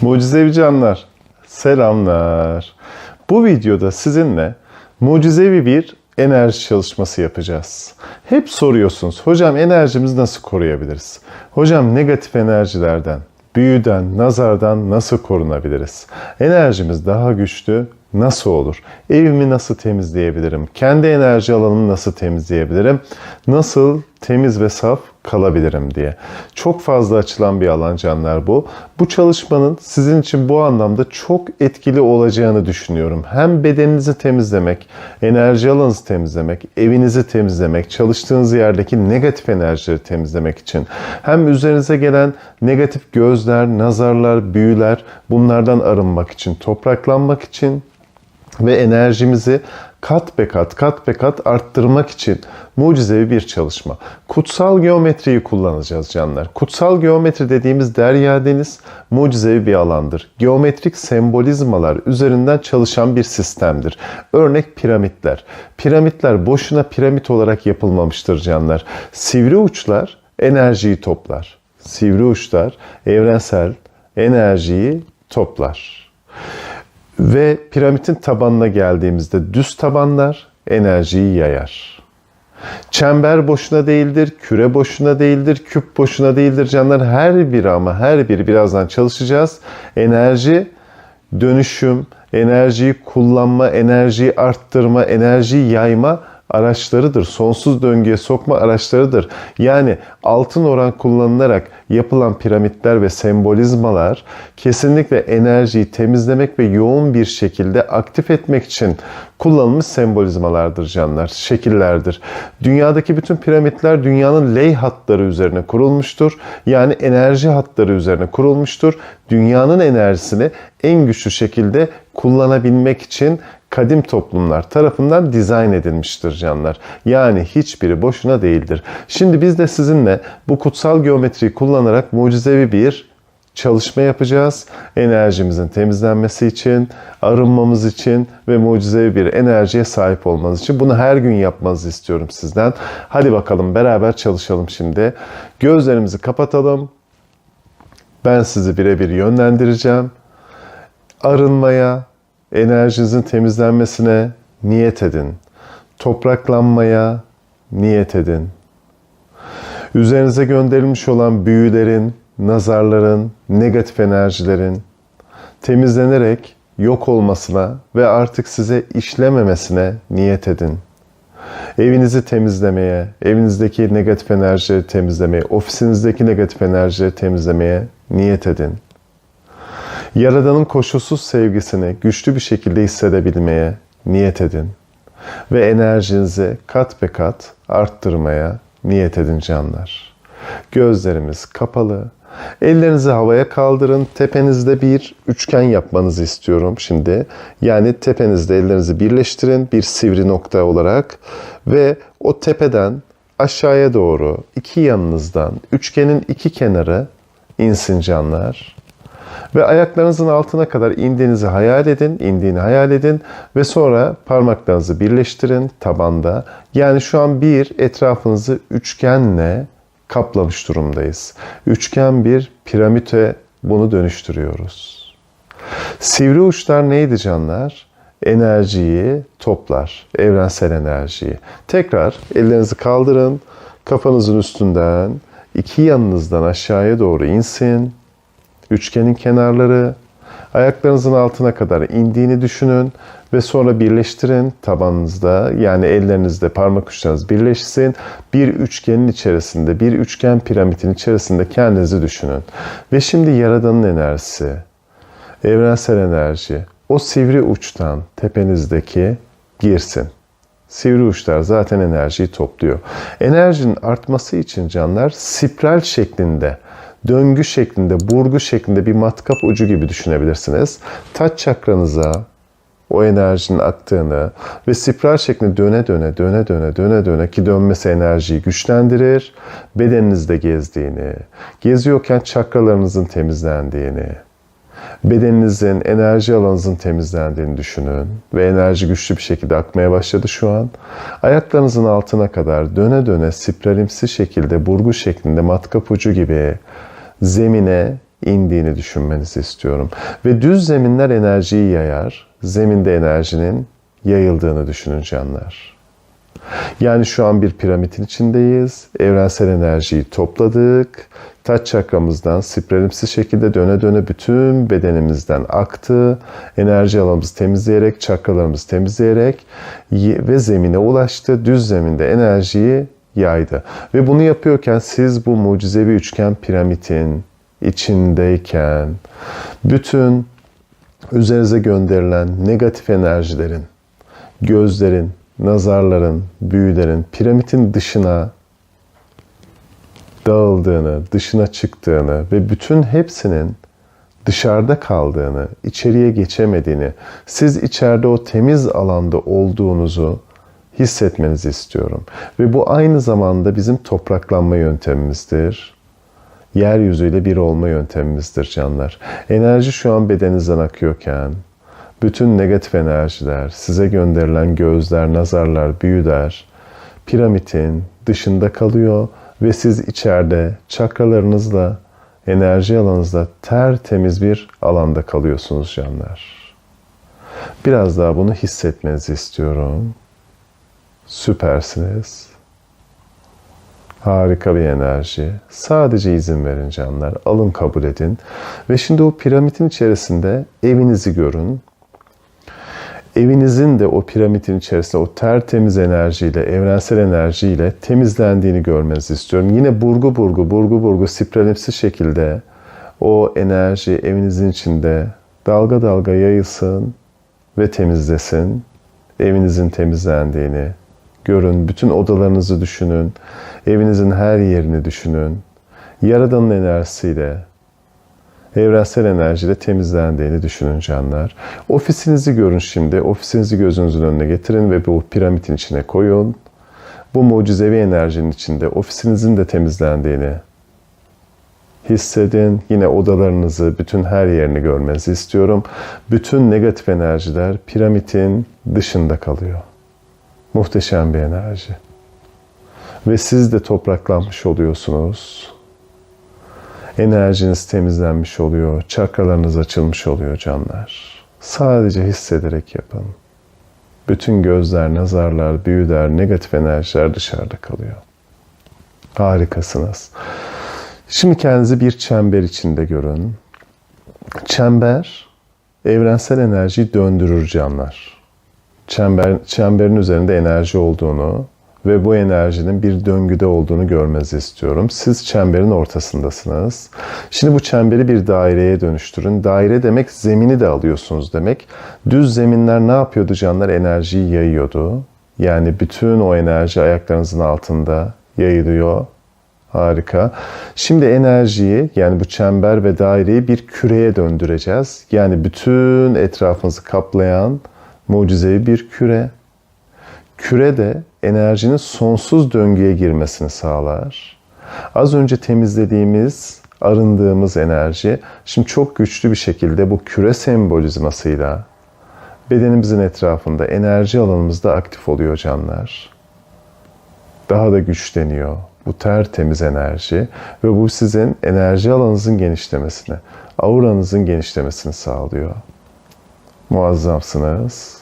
Mucizevi canlar, selamlar. Bu videoda sizinle mucizevi bir enerji çalışması yapacağız. Hep soruyorsunuz, hocam enerjimizi nasıl koruyabiliriz? Hocam negatif enerjilerden, büyüden, nazardan nasıl korunabiliriz? Enerjimiz daha güçlü nasıl olur? Evimi nasıl temizleyebilirim? Kendi enerji alanımı nasıl temizleyebilirim? Nasıl temiz ve saf kalabilirim diye. Çok fazla açılan bir alan canlar bu. Bu çalışmanın sizin için bu anlamda çok etkili olacağını düşünüyorum. Hem bedeninizi temizlemek, enerji alanınızı temizlemek, evinizi temizlemek, çalıştığınız yerdeki negatif enerjileri temizlemek için. Hem üzerinize gelen negatif gözler, nazarlar, büyüler bunlardan arınmak için, topraklanmak için ve enerjimizi kat be kat, kat be kat arttırmak için mucizevi bir çalışma. Kutsal geometriyi kullanacağız canlar. Kutsal geometri dediğimiz derya deniz mucizevi bir alandır. Geometrik sembolizmalar üzerinden çalışan bir sistemdir. Örnek piramitler. Piramitler boşuna piramit olarak yapılmamıştır canlar. Sivri uçlar enerjiyi toplar. Sivri uçlar evrensel enerjiyi toplar. Ve piramidin tabanına geldiğimizde düz tabanlar enerjiyi yayar. Çember boşuna değildir, küre boşuna değildir, küp boşuna değildir canlar. Her biri ama her biri birazdan çalışacağız. Enerji dönüşüm, enerjiyi kullanma, enerjiyi arttırma, enerjiyi yayma araçlarıdır. Sonsuz döngüye sokma araçlarıdır. Yani altın oran kullanılarak yapılan piramitler ve sembolizmalar kesinlikle enerjiyi temizlemek ve yoğun bir şekilde aktif etmek için kullanılmış sembolizmalardır canlar, şekillerdir. Dünyadaki bütün piramitler dünyanın ley hatları üzerine kurulmuştur. Yani enerji hatları üzerine kurulmuştur. Dünyanın enerjisini en güçlü şekilde kullanabilmek için kadim toplumlar tarafından dizayn edilmiştir canlar. Yani hiçbiri boşuna değildir. Şimdi biz de sizinle bu kutsal geometriyi kullanarak mucizevi bir çalışma yapacağız. Enerjimizin temizlenmesi için, arınmamız için ve mucizevi bir enerjiye sahip olmanız için. Bunu her gün yapmanızı istiyorum sizden. Hadi bakalım beraber çalışalım şimdi. Gözlerimizi kapatalım. Ben sizi birebir yönlendireceğim. Arınmaya, enerjinizin temizlenmesine niyet edin. Topraklanmaya niyet edin. Üzerinize gönderilmiş olan büyülerin, nazarların, negatif enerjilerin temizlenerek yok olmasına ve artık size işlememesine niyet edin. Evinizi temizlemeye, evinizdeki negatif enerjileri temizlemeye, ofisinizdeki negatif enerjileri temizlemeye niyet edin. Yaradan'ın koşulsuz sevgisini güçlü bir şekilde hissedebilmeye niyet edin. Ve enerjinizi kat be kat arttırmaya niyet edin canlar. Gözlerimiz kapalı. Ellerinizi havaya kaldırın. Tepenizde bir üçgen yapmanızı istiyorum şimdi. Yani tepenizde ellerinizi birleştirin bir sivri nokta olarak ve o tepeden aşağıya doğru iki yanınızdan üçgenin iki kenarı insin canlar. Ve ayaklarınızın altına kadar indiğinizi hayal edin, indiğini hayal edin ve sonra parmaklarınızı birleştirin tabanda. Yani şu an bir etrafınızı üçgenle kaplamış durumdayız. Üçgen bir piramite bunu dönüştürüyoruz. Sivri uçlar neydi canlar? Enerjiyi toplar, evrensel enerjiyi. Tekrar ellerinizi kaldırın, kafanızın üstünden iki yanınızdan aşağıya doğru insin üçgenin kenarları ayaklarınızın altına kadar indiğini düşünün ve sonra birleştirin tabanınızda yani ellerinizde parmak uçlarınız birleşsin. Bir üçgenin içerisinde, bir üçgen piramidin içerisinde kendinizi düşünün. Ve şimdi Yaradan'ın enerjisi, evrensel enerji o sivri uçtan tepenizdeki girsin. Sivri uçlar zaten enerjiyi topluyor. Enerjinin artması için canlar spiral şeklinde döngü şeklinde, burgu şeklinde bir matkap ucu gibi düşünebilirsiniz. Taç çakranıza o enerjinin aktığını ve spiral şeklinde döne döne, döne döne, döne döne ki dönmesi enerjiyi güçlendirir. Bedeninizde gezdiğini, geziyorken çakralarınızın temizlendiğini, bedeninizin, enerji alanınızın temizlendiğini düşünün ve enerji güçlü bir şekilde akmaya başladı şu an. Ayaklarınızın altına kadar döne döne spiralimsi şekilde, burgu şeklinde matkap ucu gibi zemine indiğini düşünmenizi istiyorum. Ve düz zeminler enerjiyi yayar. Zeminde enerjinin yayıldığını düşünün canlar. Yani şu an bir piramidin içindeyiz. Evrensel enerjiyi topladık. Taç çakramızdan sprelimsiz şekilde döne döne bütün bedenimizden aktı. Enerji alanımızı temizleyerek, çakralarımızı temizleyerek ve zemine ulaştı. Düz zeminde enerjiyi yaydı. Ve bunu yapıyorken siz bu mucizevi üçgen piramidin içindeyken bütün üzerinize gönderilen negatif enerjilerin, gözlerin, nazarların, büyülerin piramidin dışına dağıldığını, dışına çıktığını ve bütün hepsinin dışarıda kaldığını, içeriye geçemediğini, siz içeride o temiz alanda olduğunuzu hissetmenizi istiyorum. Ve bu aynı zamanda bizim topraklanma yöntemimizdir. Yeryüzüyle bir olma yöntemimizdir canlar. Enerji şu an bedeninizden akıyorken, bütün negatif enerjiler, size gönderilen gözler, nazarlar, büyüler, piramidin dışında kalıyor ve siz içeride çakralarınızla, enerji alanınızda tertemiz bir alanda kalıyorsunuz canlar. Biraz daha bunu hissetmenizi istiyorum. Süpersiniz. Harika bir enerji. Sadece izin verin canlar. Alın kabul edin. Ve şimdi o piramidin içerisinde evinizi görün. Evinizin de o piramidin içerisinde o tertemiz enerjiyle, evrensel enerjiyle temizlendiğini görmenizi istiyorum. Yine burgu burgu, burgu burgu, sprelimsi şekilde o enerji evinizin içinde dalga dalga yayılsın ve temizlesin. Evinizin temizlendiğini, görün, bütün odalarınızı düşünün, evinizin her yerini düşünün. Yaradanın enerjisiyle, evrensel enerjiyle temizlendiğini düşünün canlar. Ofisinizi görün şimdi. Ofisinizi gözünüzün önüne getirin ve bu piramidin içine koyun. Bu mucizevi enerjinin içinde ofisinizin de temizlendiğini hissedin. Yine odalarınızı, bütün her yerini görmenizi istiyorum. Bütün negatif enerjiler piramidin dışında kalıyor. Muhteşem bir enerji. Ve siz de topraklanmış oluyorsunuz. Enerjiniz temizlenmiş oluyor. Çakralarınız açılmış oluyor canlar. Sadece hissederek yapın. Bütün gözler, nazarlar, büyüler, negatif enerjiler dışarıda kalıyor. Harikasınız. Şimdi kendinizi bir çember içinde görün. Çember evrensel enerjiyi döndürür canlar çember, çemberin üzerinde enerji olduğunu ve bu enerjinin bir döngüde olduğunu görmenizi istiyorum. Siz çemberin ortasındasınız. Şimdi bu çemberi bir daireye dönüştürün. Daire demek zemini de alıyorsunuz demek. Düz zeminler ne yapıyordu canlar? Enerjiyi yayıyordu. Yani bütün o enerji ayaklarınızın altında yayılıyor. Harika. Şimdi enerjiyi yani bu çember ve daireyi bir küreye döndüreceğiz. Yani bütün etrafınızı kaplayan mucizevi bir küre. Küre de enerjinin sonsuz döngüye girmesini sağlar. Az önce temizlediğimiz, arındığımız enerji şimdi çok güçlü bir şekilde bu küre sembolizmasıyla bedenimizin etrafında enerji alanımızda aktif oluyor canlar. Daha da güçleniyor bu tertemiz enerji ve bu sizin enerji alanınızın genişlemesini, auranızın genişlemesini sağlıyor. Muazzamsınız.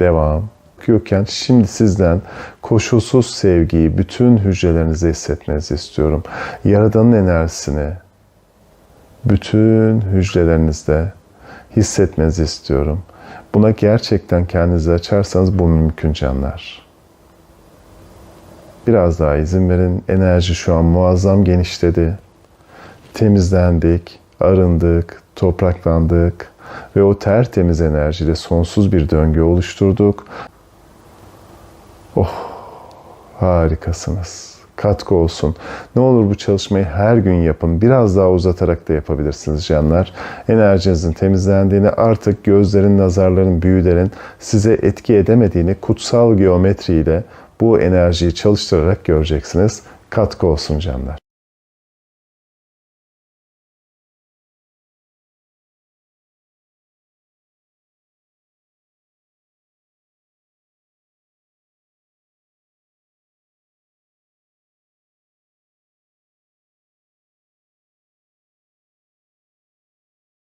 Devam. Okuyorken şimdi sizden koşulsuz sevgiyi bütün hücrelerinize hissetmenizi istiyorum. Yaradanın enerjisini bütün hücrelerinizde hissetmenizi istiyorum. Buna gerçekten kendinizi açarsanız bu mümkün canlar. Biraz daha izin verin. Enerji şu an muazzam genişledi. Temizlendik, arındık, topraklandık ve o tertemiz enerjiyle sonsuz bir döngü oluşturduk. Oh, harikasınız. Katkı olsun. Ne olur bu çalışmayı her gün yapın. Biraz daha uzatarak da yapabilirsiniz canlar. Enerjinizin temizlendiğini, artık gözlerin, nazarların, büyülerin size etki edemediğini kutsal geometriyle bu enerjiyi çalıştırarak göreceksiniz. Katkı olsun canlar.